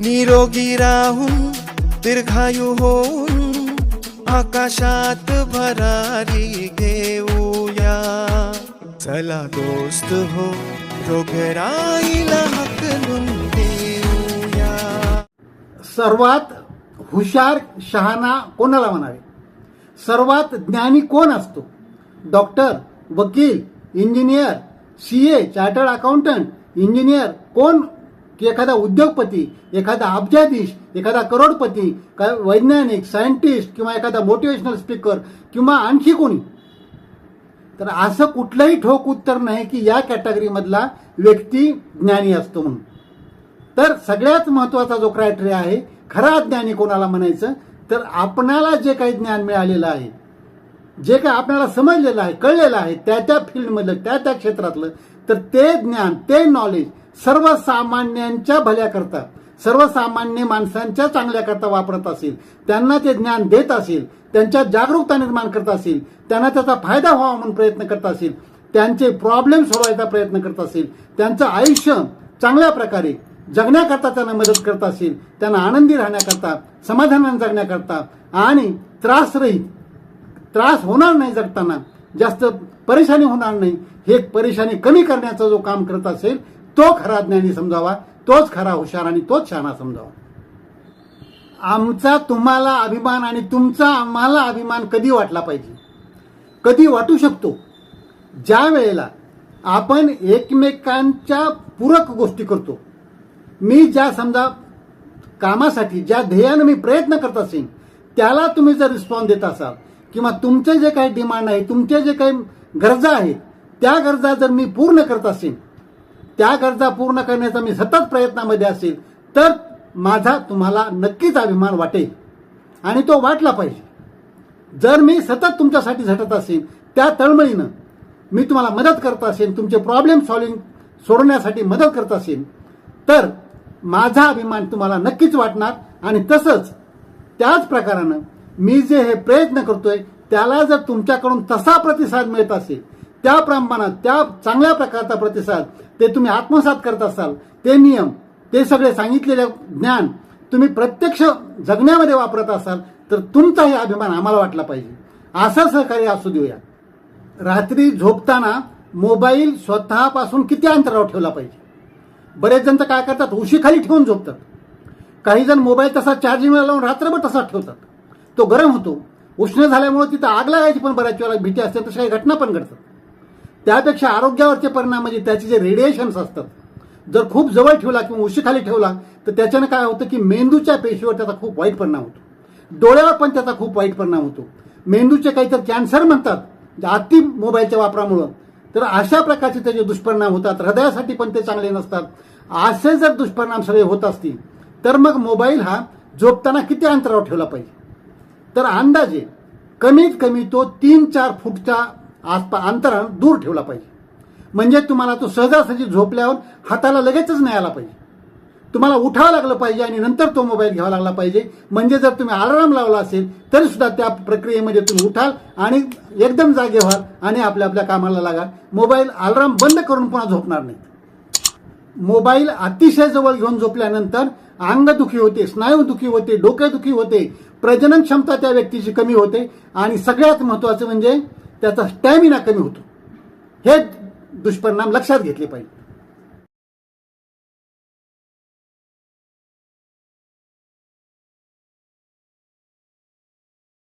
निरोगी राहून दीर्घायू होऊन आकाशात भरारी घेऊया. चला दोस्त हो रोगराईला हकलून देऊया. सर्वात हुशार शहाणा कोणाला म्हणावे? सर्वात ज्ञानी कोण असतो? डॉक्टर वकील engineer C A chartered accountant engineer कोण की एखादा उद्योगपती एखादा अब्जाधीश एखादा करोडपती वैज्ञानिक सायंटिस्ट किंवा एखादा मोटिवेशनल स्पीकर किंवा आणखी कोणी. तर असं कुठलंही ठोक उत्तर नाही की या कॅटेगरीमधला व्यक्ती ज्ञानी असतो म्हणून. तर सगळ्यात महत्त्वाचा जो क्रायटेरिया आहे खरा ज्ञानी कोणाला म्हणायचं? तर आपणाला जे काही ज्ञान मिळालेलं आहे जे काही आपल्याला समजलेलं आहे कळलेलं आहे त्या त्या फील्डमधलं त्या त्या क्षेत्रातलं तर ते ज्ञान ते नॉलेज सर्वसामान्यांच्या भल्याकरता सर्वसामान्य माणसांच्या चांगल्याकरता वापरत असेल त्यांना ते ज्ञान देत असेल त्यांच्या जागरूकता निर्माण करत असेल त्यांना त्याचा फायदा व्हावा म्हणून प्रयत्न करत असेल त्यांचे प्रॉब्लेम सोडवायचा प्रयत्न करत असेल त्यांचं आयुष्य चांगल्या प्रकारे जगण्याकरता त्यांना मदत करत असेल त्यांना आनंदी राहण्याकरता समाधानाने जगण्याकरता आणि त्रासरहित त्रास होणार नाही जगताना जास्त परेशानी होणार नाही हे परेशानी कमी करण्याचा जो काम करत असेल तो खरा ज्ञानी समजावा तोच खरा हुशार आणि तोच शहाणा समजावा. आमचा तुम्हाला अभिमान आणि तुमचा आम्हाला अभिमान कधी वाटला पाहिजे? कधी वाटू शकतो? ज्या वेळेला आपण एकमेकांच्या पूरक गोष्टी करतो मी ज्या समजा कामासाठी ज्या ध्येयानं मी प्रयत्न करत असेन त्याला तुम्ही जर रिस्पॉन्स देत असाल किंवा तुमचे जे काही डिमांड आहे तुमचे जे काही गरजा आहेत त्या गरजा जर मी पूर्ण करत असेन त्या गरजा पूर्ण करण्याचा मी सतत प्रयत्नामध्ये असेल तर माझा तुम्हाला नक्कीच अभिमान वाटेल. आणि तो वाटला पाहिजे. जर मी सतत तुमच्यासाठी झटत असेल त्या तळमळीनं मी तुम्हाला मदत करत असेल तुमचे प्रॉब्लेम सॉल्विंग सोडवण्यासाठी मदत करत असेल तर माझा अभिमान तुम्हाला नक्कीच वाटणार. आणि तसंच त्याच प्रकारानं मी जे हे प्रयत्न करतोय त्याला जर तुमच्याकडून तसा प्रतिसाद मिळत असेल त्या प्रमाणात त्या चांगल्या प्रकारचा प्रतिसाद ते तुम्ही आत्मसात करत असाल ते नियम ते सगळे सांगितलेले ज्ञान तुम्ही प्रत्यक्ष जगण्यामध्ये वापरत असाल तर तुमचाही अभिमान आम्हाला वाटला पाहिजे. असं सहकार्य असू देऊया. रात्री झोपताना मोबाईल स्वतःपासून किती अंतरावर ठेवला पाहिजे? बरेच जण तर काय करतात? उशीखाली ठेवून झोपतात. काही जण मोबाईल तसा चार्जिंगला लावून रात्रभर तसाच ठेवतात. तो गरम होतो. उष्ण झाल्यामुळे तिथं आग लागायची पण बऱ्याच वेळेला भीती असते तशा काही घटना पण घडतात. त्यापेक्षा आरोग्यावरचे परिणाम म्हणजे त्याचे जे रेडिएशन्स असतात जर खूप जवळ ठेवला किंवा उशीखाली ठेवला तर त्याच्यानं काय होतं की मेंदूच्या पेशीवर त्याचा खूप वाईट परिणाम होतो. डोळ्यावर पण त्याचा खूप वाईट परिणाम होतो. मेंदूचे काहीतरी कॅन्सर म्हणतात अति मोबाईलच्या वापरामुळं. तर अशा प्रकारचे त्याचे दुष्परिणाम होतात हृदयासाठी पण ते चांगले नसतात. असे जर दुष्परिणाम सगळे होत असतील तर मग मोबाईल हा झोपताना किती अंतरावर ठेवला पाहिजे? तर अंदाजे कमीत कमी तो तीन चार फूटच्या आसपा अंतरानं दूर ठेवला पाहिजे. म्हणजे तुम्हाला तो सहजासहजी झोपल्यावर हाताला लगेचच नाही आला पाहिजे. तुम्हाला उठावं लागलं पाहिजे आणि नंतर तो मोबाईल घ्यावा लागला पाहिजे. म्हणजे जर तुम्ही अलाराम लावला असेल तरी सुद्धा त्या प्रक्रियेमध्ये तुम्ही उठाल आणि एकदम जागे व्हाल आणि आपल्या आपल्या कामाला लागाल. मोबाईल अलाराम बंद करून पुन्हा झोपणार नाही मोबाईल अतिशय जवळ घेऊन झोपल्यानंतर अंगदुखी होते स्नायूदुखी होते डोकेदुखी होते प्रजनन क्षमता त्या व्यक्तीची कमी होते आणि सगळ्यात महत्वाचं म्हणजे त्याचा स्टॅमिना कमी होतो. हे दुष्परिणाम लक्षात घेतले पाहिजे.